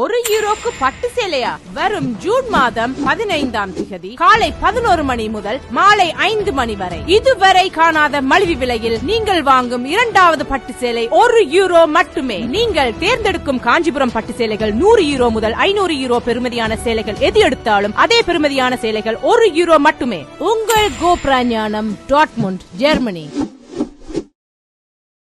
ஒரு யூரோக்கு பட்டு சேலையா? வரும் ஜூன் மாதம் பதினைந்தாம் திகதி காலை பதினோரு மணி முதல் மாலை ஐந்து மணி வரை. இதுவரை காணாத மலிவு விலையில் நீங்கள் வாங்கும் இரண்டாவது பட்டு சேலை ஒரு யூரோ மட்டுமே. நீங்கள் தேர்ந்தெடுக்கும் காஞ்சிபுரம் பட்டு சேலைகள் நூறு யூரோ முதல் ஐநூறு யூரோ பெருமதியான சேலைகள் எது எடுத்தாலும் அதே பெருமதியான சேலைகள் ஒரு யூரோ மட்டுமே. உங்கள் கோப்ரா ஞானம் டாட்முண்ட் ஜெர்மனி.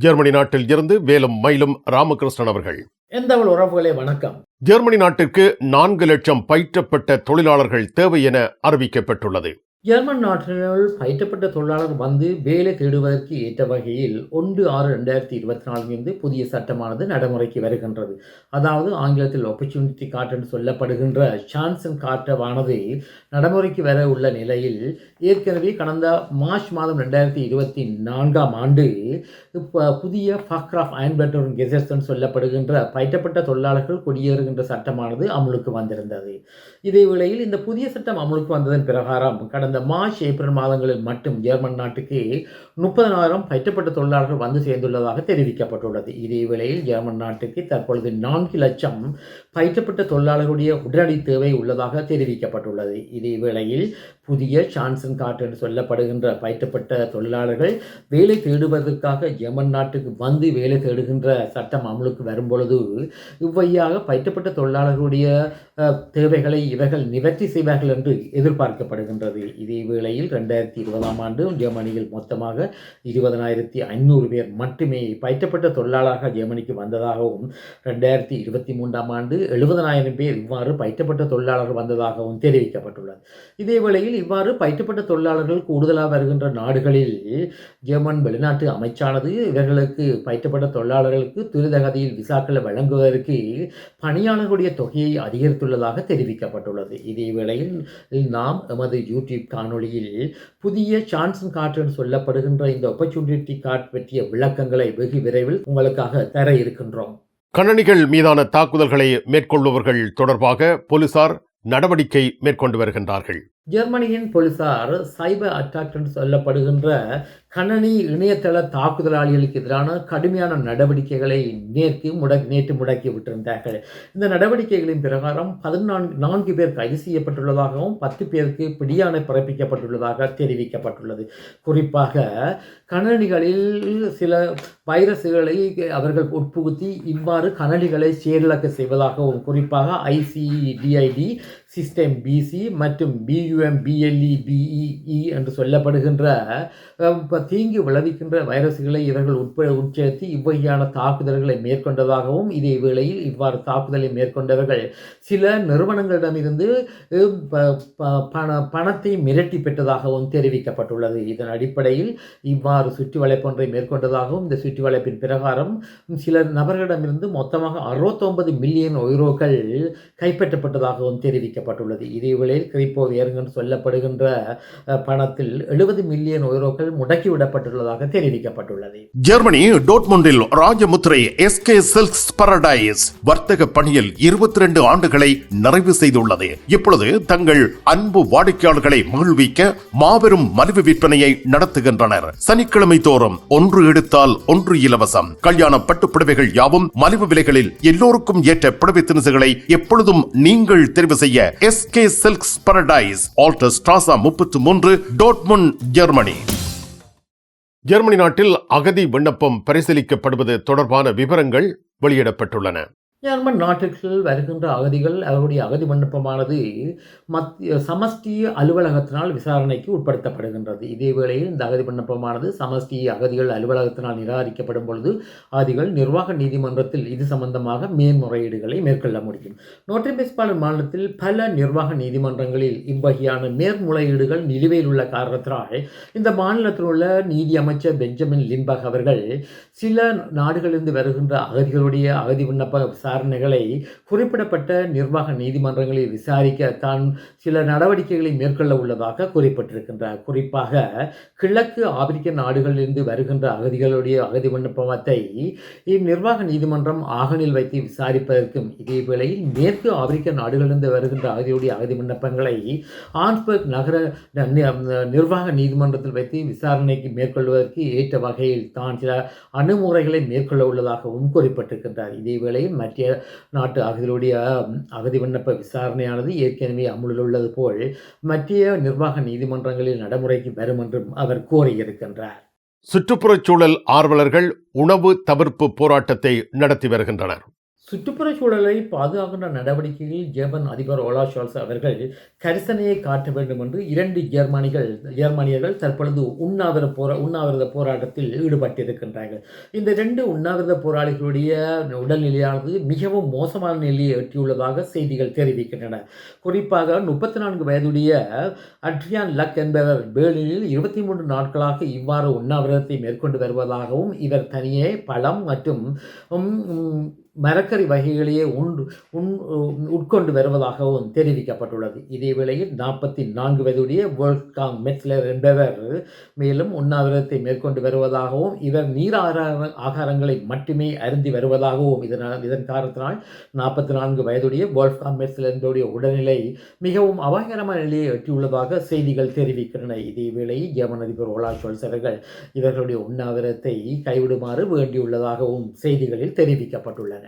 ஜெர்மனி நாட்டில் இருந்து வேலும் மயிலும் ராமகிருஷ்ணன் அவர்கள். எந்தவள் உறவுகளே வணக்கம். ஜெர்மனி நாட்டிற்கு நான்கு லட்சம் பயிற்றப்பட்ட தொழிலாளர்கள் தேவை என அறிவிக்கப்பட்டுள்ளது. ஜெர்மன் நாட்டினுள் பயிற்றப்பட்ட தொழிலாளர் வந்து வேலை தேடுவதற்கு ஏற்ற வகையில் ஒன்று ஆறு ரெண்டாயிரத்தி இருபத்தி நாலிலிருந்து புதிய சட்டமானது நடைமுறைக்கு வருகின்றது. அதாவது ஆங்கிலத்தில் ஆப்பர்ச்சுனிட்டி கார்டு என்று சொல்லப்படுகின்ற சான்சன் கார்டவானது நடைமுறைக்கு வர உள்ள நிலையில் ஏற்கனவே கடந்த மார்ச் மாதம் ரெண்டாயிரத்தி இருபத்தி நான்காம் ஆண்டு இப்போ புதிய ஃபக்ராஃப் அயன்பெட்டர் கெசட்ஸ் சொல்லப்படுகின்ற பயிற்றப்பட்ட தொழிலாளர்கள் குடியேறுகின்ற சட்டமானது அமலுக்கு வந்திருந்தது. இதே வேளையில் இந்த புதிய சட்டம் அமலுக்கு வந்ததன் பிரகாரம் கடந்த மார்ச் ஏப்ரல் மாதங்களில் மட்டும் ஜெர்மன் நாட்டுக்கு முப்பதனாயிரம் பயிற்றப்பட்ட தொழிலாளர்கள் வந்து சேர்ந்துள்ளதாக தெரிவிக்கப்பட்டுள்ளது. இதே வேளையில் ஜெர்மன் நாட்டுக்கு தற்பொழுது நான்கு லட்சம் பயிற்றப்பட்ட தொழிலாளர்களுடைய உடனடி தேவை உள்ளதாக தெரிவிக்கப்பட்டுள்ளது. இதே வேளையில் புதிய சான்சன் காட் என்று சொல்லப்படுகின்ற பயிற்றப்பட்ட தொழிலாளர்கள் வேலை தேடுவதற்காக ஜெர்மன் நாட்டுக்கு வந்து வேலை தேடுகின்ற சட்டம் அமலுக்கு வரும்பொழுது இவ்வையாக பயிற்றப்பட்ட தொழிலாளர்களுடைய தேவைகளை இவர்கள் நிவர்த்தி செய்வார்கள் என்று எதிர்பார்க்கப்படுகின்றது. இதே வேளையில் ரெண்டாயிரத்தி இருபதாம் ஆண்டு ஜெர்மனியில் மொத்தமாக இருபதனாயிரத்தி ஐநூறு பேர் மட்டுமே பயிற்றப்பட்ட தொழிலாளராக ஜெர்மனிக்கு வந்ததாகவும் ரெண்டாயிரத்தி இருபத்தி மூன்றாம் ஆண்டு எழுபதனாயிரம் பேர் இவ்வாறு பயிற்றப்பட்ட தொழிலாளர்கள் வந்ததாகவும் தெரிவிக்கப்பட்டுள்ளது. இதே வேளையில் இவ்வாறு பயிற்றப்பட்ட தொழிலாளர்கள் கூடுதலாக வருகின்ற நாடுகளில் ஜெர்மன் வெளிநாட்டு அமைச்சானது இவர்களுக்கு பயிற்றப்பட்ட தொழிலாளர்களுக்கு துரிதகதியில் விசாக்களை வழங்குவதற்கு பணியாளர்களுடைய தொகையை அதிகரித்துள்ளதாக தெரிவிக்கப்பட்டுள்ளது. இதே வேளையில் நாம் எமது யூடியூப் காணொளியில் புதிய சான்சன் காற்று என்று சொல்லப்படுகின்ற இந்த ஆப்பர்ச்சுனிட்டி கார்டு பற்றிய விளக்கங்களை வெகு விரைவில் உங்களுக்காக தர இருக்கின்றோம். கணனிகள் மீதான தாக்குதல்களை மேற்கொள்பவர்கள் தொடர்பாக போலீசார் நடவடிக்கை மேற்கொண்டு வருகின்றார்கள். ஜெர்மனியின் போலீசார் சைபர் அட்டாக் என்று சொல்லப்படுகின்ற கணனி இணையதள தாக்குதலாளிகளுக்கு எதிரான கடுமையான நடவடிக்கைகளை நேற்று முடக் நேற்று முடக்கி விட்டிருந்தார்கள். இந்த நடவடிக்கைகளின் பிரகாரம் பதினான்கு நான்கு பேர் கைது செய்யப்பட்டுள்ளதாகவும் பத்து பேருக்கு பிடியாணை பிறப்பிக்கப்பட்டுள்ளதாக தெரிவிக்கப்பட்டுள்ளது. குறிப்பாக கணனிகளில் சில வைரஸ்களை அவர்கள் உட்புகுத்தி இவ்வாறு கணனிகளை செயலிழக்க செய்வதாகவும் குறிப்பாக ஐசிடிஐடி சிஸ்டம் பிசி மற்றும் பியூஎம் பிஎல்இ பிஇஇ என்று சொல்லப்படுகின்ற ப- தீங்கு விளைவிக்கின்ற வைரஸ்களை இவர்கள் உட்பட உட்சேர்த்து இவ்வகையான தாக்குதல்களை மேற்கொண்டதாகவும் இதே வேளையில் இவ்வாறு தாக்குதலை மேற்கொண்டவர்கள் சில நிறுவனங்களிடமிருந்து ப- பண பணத்தை மிரட்டி பெற்றதாகவும் தெரிவிக்கப்பட்டுள்ளது. இதன் அடிப்படையில் இவ்வாறு சுற்றி வளைப்பொன்றை மேற்கொண்டதாகவும் இந்த சுற்றி வளைப்பின் பிரகாரம் சில நபர்களிடமிருந்து மொத்தமாக அறுபத்தொன்பது மில்லியன் ஒய்ரோக்கள் கைப்பற்றப்பட்டதாகவும் தெரிவிக்கப்பட்டுள்ளது இதே கிரிப்போ வேறுங்கன்னு சொல்லப்படுகின்ற பணத்தில் எழுபது மில்லியன் ஒய்ரோக்கள் முடக்கிவிடப்பட்டுள்ளதாக தெரிவிக்கப்பட்டுள்ளது. ஜெர்மனி டோட்முண்டில் ராஜமுத்திரை எஸ்கே சில்க்ஸ் பரடைஸ் வர்த்தக பணியில் இருபத்தி ரெண்டு ஆண்டுகளை நிறைவு செய்துள்ளது. இப்பொழுது தங்கள் அன்பு வாடிக்கையாளர்களை மகிழ்விக்க மாபெரும் மலிவு விற்பனையை நடத்துகின்றனர். சனிக்கிழமை தோறும் ஒன்று எடுத்தால் ஒன்று இலவசம். கல்யாண பட்டு புடவைகள் யாவும் மலிவு விலைகளில் எல்லோருக்கும் ஏற்ற புடவை திணுசுகளை எப்பொழுதும் நீங்கள் தெரிவு செய்ய எஸ்கே சில்க்ஸ் பரடைஸ் ஆல்டர் ஸ்ட்ராசா முப்பத்தி மூன்று டோட்முன் ஜெர்மனி ஜெர்மனி நாட்டில் அகதி விண்ணப்பம் பரிசீலிக்கப்படுவது தொடர்பான விவரங்கள் வெளியிடப்பட்டுள்ளன. ஜெர்மன் நாட்டிற்குள் வருகின்ற அகதிகள் அவருடைய அகதி விண்ணப்பமானது மத்திய சமஷ்டி அலுவலகத்தினால் விசாரணைக்கு உட்படுத்தப்படுகின்றது. இதே வேளையில் இந்த அகதி விண்ணப்பமானது சமஷ்டி அகதிகள் அலுவலகத்தினால் நிராகரிக்கப்படும் பொழுது அகதிகள் நிர்வாக நீதிமன்றத்தில் இது சம்பந்தமாக மேன்முறையீடுகளை மேற்கொள்ள முடியும். நோட்டிபெஸ்பாலன் மாநிலத்தில் பல நிர்வாக நீதிமன்றங்களில் இவ்வகையான மேற்முறையீடுகள் நிலுவையில் உள்ள காரணத்தினால் இந்த மாநிலத்தில் உள்ள நீதி அமைச்சர் பெஞ்சமின் லிம்பக் அவர்கள் சில நாடுகளிலிருந்து வருகின்ற அகதிகளுடைய அகதி விண்ணப்ப விசாரணைகளை குறிப்பிடப்பட்ட நிர்வாக நீதிமன்றங்களில் விசாரிக்க தான் சில நடவடிக்கைகளை மேற்கொள்ள உள்ளதாக குறிப்பிட்டிருக்கின்றார். குறிப்பாக கிழக்கு ஆப்பிரிக்க நாடுகளிலிருந்து வருகின்ற அகதிகளுடைய அகதி விண்ணப்பத்தை இந்நிர்வாக நீதிமன்றம் ஆகனில் வைத்து விசாரிப்பதற்கும் இதே வேளையில் மேற்கு ஆப்பிரிக்க நாடுகளிலிருந்து வருகின்ற அகதியுடைய அகதி விண்ணப்பங்களை ஆன்ஸ்பர்க் நகர நிர்வாக நீதிமன்றத்தில் வைத்து விசாரணைக்கு மேற்கொள்வதற்கு ஏற்ற வகையில் தான் சில அணுமுறைகளை மேற்கொள்ள உள்ளதாகவும் குறிப்பிட்டிருக்கின்றார். இதே மற்ற ஐக்கிய நாட்டு அகதிகளுடைய அகதி விண்ணப்ப விசாரணையானது ஏற்கனவே அமுலில் உள்ளது போல் மத்திய நிர்வாக நீதிமன்றங்களில் நடைமுறைக்கு வரும் என்றும் அவர் கோரியிருக்கின்றார் சுற்றுப்புறச் சூழல் ஆர்வலர்கள் உணவு தவிர்ப்பு போராட்டத்தை நடத்தி வருகின்றனர். சுற்றுப்புற சூழலை பாதுகாக்கின்ற நடவடிக்கையில் ஜெர்மன் அதிபர் ஓலா ஷால்ஸ் அவர்கள் கரிசனையை காட்ட வேண்டும் என்று இரண்டு ஜெர்மனிகள் ஜெர்மனியர்கள் தற்பொழுது உண்ணாவிர போரா உண்ணாவிரத போராட்டத்தில் ஈடுபட்டிருக்கின்றார்கள். இந்த ரெண்டு உண்ணாவிரத போராளிகளுடைய உடல்நிலையானது மிகவும் மோசமான நிலையை எட்டியுள்ளதாக செய்திகள் தெரிவிக்கின்றன. குறிப்பாக முப்பத்தி நான்கு வயதுடைய அட்ரியான் லக் என்பவர் பேர்லினில் இருபத்தி மூன்று நாட்களாக இவ்வாறு உண்ணாவிரதத்தை மேற்கொண்டு வருவதாகவும் இவர் தனியே பழம் மற்றும் மரக்கறி வகைகளையே உண்டு உண் உட்கொண்டு வருவதாகவும் தெரிவிக்கப்பட்டுள்ளது. இதே வேளையில் நாற்பத்தி நான்கு வயதுடைய வேர்ல்ட்காங் மெட்லர் என்பவர் மேலும் உண்ணாவிரதத்தை மேற்கொண்டு வருவதாகவும் இவர் நீர் ஆகார ஆகாரங்களை மட்டுமே அருந்தி வருவதாகவும் இதனால் இதன் காரணத்தினால் நாற்பத்தி நான்கு வயதுடைய வேர்ல்ட்காங் மெட்லர் என்பவருடைய உடல்நிலை மிகவும் அபாயகரமான நிலையை எட்டியுள்ளதாக செய்திகள் தெரிவிக்கின்றன. இதே வேளையில் ஜெர்மன் அதிபர் ஓலா ஷோல்ஸ் இவர்களுடைய உண்ணாவிரதத்தை கைவிடுமாறு வேண்டியுள்ளதாகவும் செய்திகளில் தெரிவிக்கப்பட்டுள்ளன.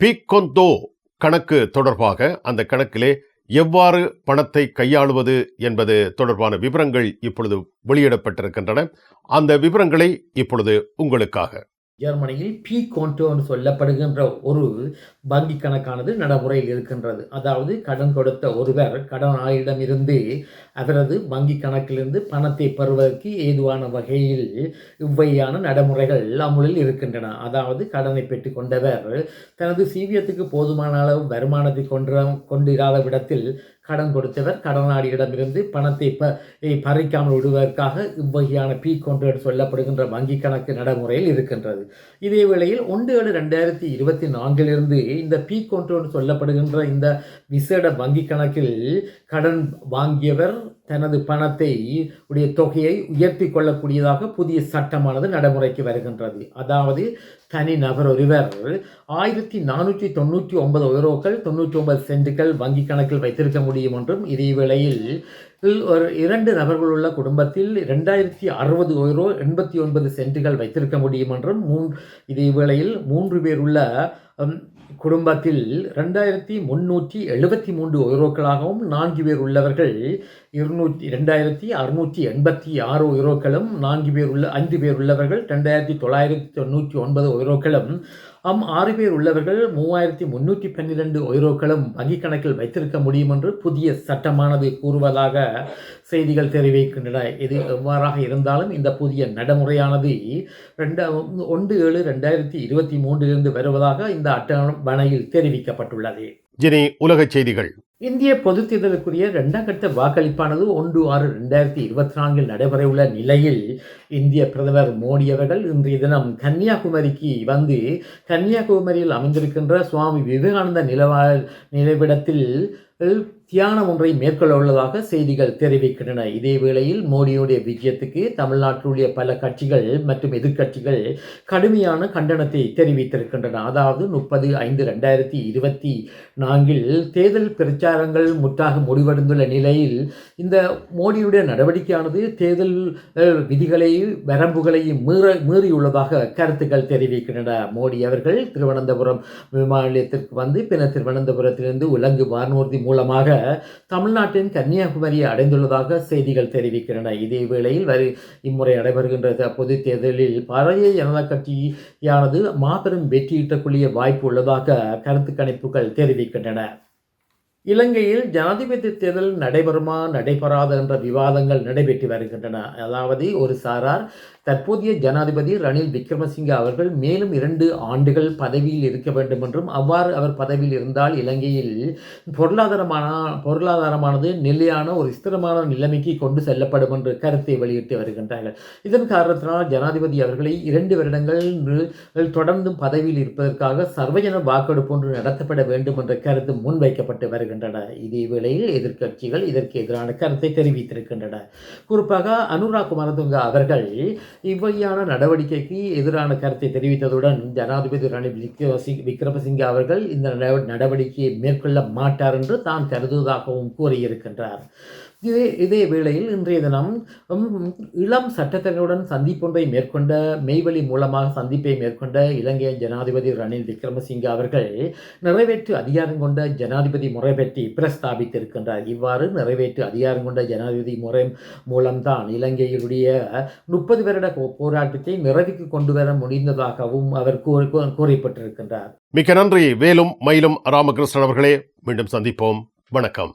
பீக்கொந்தோ கணக்கு தொடர்பாக அந்த கணக்கிலே எவ்வாறு பணத்தை கையாளுவது என்பது தொடர்பான விவரங்கள் இப்பொழுது வெளியிடப்பட்டிருக்கின்றன. அந்த விவரங்களை இப்பொழுது உங்களுக்காக ஜெர்மனியில் பி கோண்டோ என்று சொல்லப்படுகின்ற ஒரு வங்கி கணக்கானது நடைமுறையில் இருக்கின்றது. அதாவது கடன் கொடுத்த ஒருவர் கடனாளியிடமிருந்து அவரது வங்கி கணக்கிலிருந்து பணத்தை பெறுவதற்கு ஏதுவான வகையில் இவ்வையான நடைமுறைகள் அமுலில் இருக்கின்றன. அதாவது கடனை பெற்று கொண்டவர் தனது சீவியத்துக்கு போதுமான அளவு வருமானத்தை கொன்ற கொண்டிராத விடத்தில் கடன் கொடுத்தவர் கடனாளியிடமிருந்து பணத்தை ப பறிக்காமல் விடுவதற்காக இவ்வகையான பி கொண்டு சொல்லப்படுகின்ற வங்கி கணக்கு நடைமுறையில் இருக்கின்றது. இதே வேளையில் ஒன்று ஏழு ரெண்டாயிரத்தி இருபத்தி நான்கிலிருந்து இந்த பி கொண்டு சொல்லப்படுகின்ற இந்த விசேட வங்கி கணக்கில் கடன் வாங்கியவர் தனது பணத்தை உடைய தொகையை உயர்த்தி கொள்ளக்கூடியதாக புதிய சட்டமானது நடைமுறைக்கு வருகின்றது. அதாவது தனி நபர் ஒருவர் ஆயிரத்தி நானூற்றி தொண்ணூற்றி ஒன்பது யூரோக்கள் தொண்ணூற்றி ஒன்பது சென்ட்டுகள் வங்கி கணக்கில் வைத்திருக்க முடியும் என்றும் இதே வேளையில் ஒரு இரண்டு நபர்கள் உள்ள குடும்பத்தில் ரெண்டாயிரத்தி அறுபது யூரோ எண்பத்தி ஒன்பது சென்ட்டுகள் வைத்திருக்க முடியும் என்றும் மூன் இதே வேளையில் மூன்று பேர் உள்ள குடும்பத்தில் ரெண்டாயிரத்தி முன்னூற்றி எழுபத்தி மூன்று யூரோக்களாகவும் நான்கு பேர் உள்ளவர்கள் இருநூற்றி ரெண்டாயிரத்தி அறுநூற்றி எண்பத்தி ஆறு உயிரோக்களும் நான்கு பேர் உள்ள ஐந்து பேர் உள்ளவர்கள் ரெண்டாயிரத்தி தொள்ளாயிரத்தி தொண்ணூற்றி ஒன்பது உயிரோக்களும் அம் ஆறு பேர் உள்ளவர்கள் மூவாயிரத்தி முன்னூற்றி பன்னிரெண்டு யூரோக்களும் வங்கிக் கணக்கில் வைத்திருக்க முடியும் என்று புதிய சட்டமானது கூறுவதாக செய்திகள் தெரிவிக்கின்றன. இது எவ்வாறாக இருந்தாலும் இந்த புதிய நடைமுறையானது ரெண்டா ஒன்று ஏழு ரெண்டாயிரத்தி இருபத்தி மூன்றிலிருந்து வருவதாக இந்த அட்டவணையில் தெரிவிக்கப்பட்டுள்ளது. ஜினி உலகச் செய்திகள். இந்திய பொதுத் தேர்தலுக்குரிய இரண்டாம் கட்ட வாக்களிப்பானது ஒன்று ஆறு ரெண்டாயிரத்தி இருபத்தி நான்கில் நடைபெறவுள்ள நிலையில் இந்திய பிரதமர் மோடி அவர்கள் இன்றைய தினம் கன்னியாகுமரிக்கு வந்து கன்னியாகுமரியில் அமைந்திருக்கின்ற சுவாமி விவேகானந்த நிலவா நிலைவிடத்தில் தியானம் ஒன்றை மேற்கொள்ள உள்ளதாக செய்திகள் தெரிவிக்கின்றன. இதே வேளையில் மோடியுடைய விஜயத்துக்கு தமிழ்நாட்டிலுடைய பல கட்சிகள் மற்றும் எதிர்க்கட்சிகள் கடுமையான கண்டனத்தை தெரிவித்திருக்கின்றன. அதாவது முப்பது ஐந்து ரெண்டாயிரத்தி இருபத்தி நான்கில் தேர்தல் பிரச்சாரங்கள் முற்றாக முடிவடைந்துள்ள நிலையில் இந்த மோடியுடைய நடவடிக்கையானது தேர்தல் விதிகளையும் விதிகளை மீற மீறியுள்ளதாக கருத்துக்கள் தெரிவிக்கின்றன. மோடி அவர்கள் திருவனந்தபுரம் விமான நிலையத்திற்கு வந்து பின்னர் திருவனந்தபுரத்திலிருந்து உலங்கு வானூர்தி மூலமாக தமிழ்நாட்டின் கன்னியாகுமரியை அடைந்துள்ளதாக செய்திகள் தெரிவிக்கின்றன. இதே வேளையில் வரி இம்முறை நடைபெறுகின்ற த- பொதுத் தேர்தலில் பழைய ஜனதா கட்சியானது மாபெரும் வெற்றியீட்டக்கூடிய வாய்ப்பு உள்ளதாக கருத்து கணிப்புகள் தெரிவிக்கின்றன. இலங்கையில் ஜனாதிபதி தேர்தல் நடைபெறுமா நடைபெறாது என்ற விவாதங்கள் நடைபெற்று வருகின்றன. அதாவது ஒரு சாரார் தற்போதைய ஜனாதிபதி ரணில் விக்ரமசிங்கே அவர்கள் மேலும் இரண்டு ஆண்டுகள் பதவியில் இருக்க வேண்டும் என்றும் அவ்வாறு அவர் பதவியில் இருந்தால் இலங்கையில் பொருளாதாரமான பொருளாதாரமானது நிலையான ஒரு ஸ்திரமான நிலைமைக்கு கொண்டு செல்லப்படும் என்ற கருத்தை வெளியிட்டு வருகின்றார்கள். இதன் காரணத்தினால் ஜனாதிபதி அவர்களை இரண்டு வருடங்கள் தொடர்ந்தும் பதவியில் இருப்பதற்காக சர்வஜன வாக்கெடுப்பு ஒன்று நடத்தப்பட வேண்டும் என்ற கருத்து முன்வைக்கப்பட்டு வருகின்றன. இதே வேளையில் எதிர்க்கட்சிகள் இதற்கு எதிரான கருத்தை தெரிவித்திருக்கின்றன. குறிப்பாக அனுராக் குமாரதுங்க அவர்கள் இவ்வகையான நடவடிக்கைக்கு எதிரான கருத்தை தெரிவித்ததுடன் ஜனாதிபதி ரணில் விக்ரமசிங் விக்ரமசிங்க அவர்கள் இந்த நடவடிக்கையை மேற்கொள்ள மாட்டார் என்று தான் கருதுவதாகவும் கூறியிருக்கின்றார். இதே இதே வேளையில் இன்றைய தினம் இளம் சட்டத்தினருடன் சந்திப்பொன்றை மேற்கொண்ட மெய்வழி மூலமாக சந்திப்பை மேற்கொண்ட இலங்கை ஜனாதிபதி ரணில் விக்ரமசிங்கே அவர்கள் நிறைவேற்று அதிகாரம் கொண்ட ஜனாதிபதி முறை பற்றி பிரஸ்தாபித்திருக்கின்றார். இவ்வாறு நிறைவேற்று அதிகாரம் கொண்ட ஜனாதிபதி முறை மூலம்தான் இலங்கையினுடைய முப்பது வருட போராட்டத்தை நிறைவுக்கு கொண்டு வர முடிந்ததாகவும் அவர் கூறி கூறப்பட்டிருக்கின்றார். மிக்க நன்றி. வேலும் மயிலும் ராமகிருஷ்ணன் அவர்களே மீண்டும் சந்திப்போம். வணக்கம்.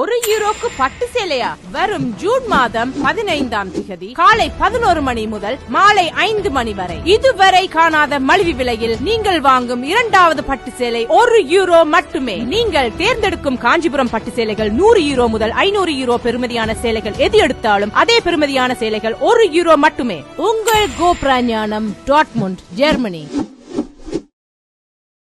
ஒரு யூரோக்கு பட்டு சேலையா? வரும் ஜூன் மாதம் பதினைந்தாம் திகதி காலை பதினோரு மணி முதல் மாலை ஐந்து மணி வரை. இதுவரை காணாத மலிவு விலையில் நீங்கள் வாங்கும் இரண்டாவது பட்டு சேலை ஒரு யூரோ மட்டுமே. நீங்கள் தேர்ந்தெடுக்கும் காஞ்சிபுரம் பட்டு சேலைகள் நூறு யூரோ முதல் ஐநூறு யூரோ பெருமதியான சேலைகள் எது எடுத்தாலும் அதே பெருமதியான சேலைகள் ஒரு யூரோ மட்டுமே. உங்கள் கோப்ரா ஞானம் டாட்முண்ட் ஜெர்மனி.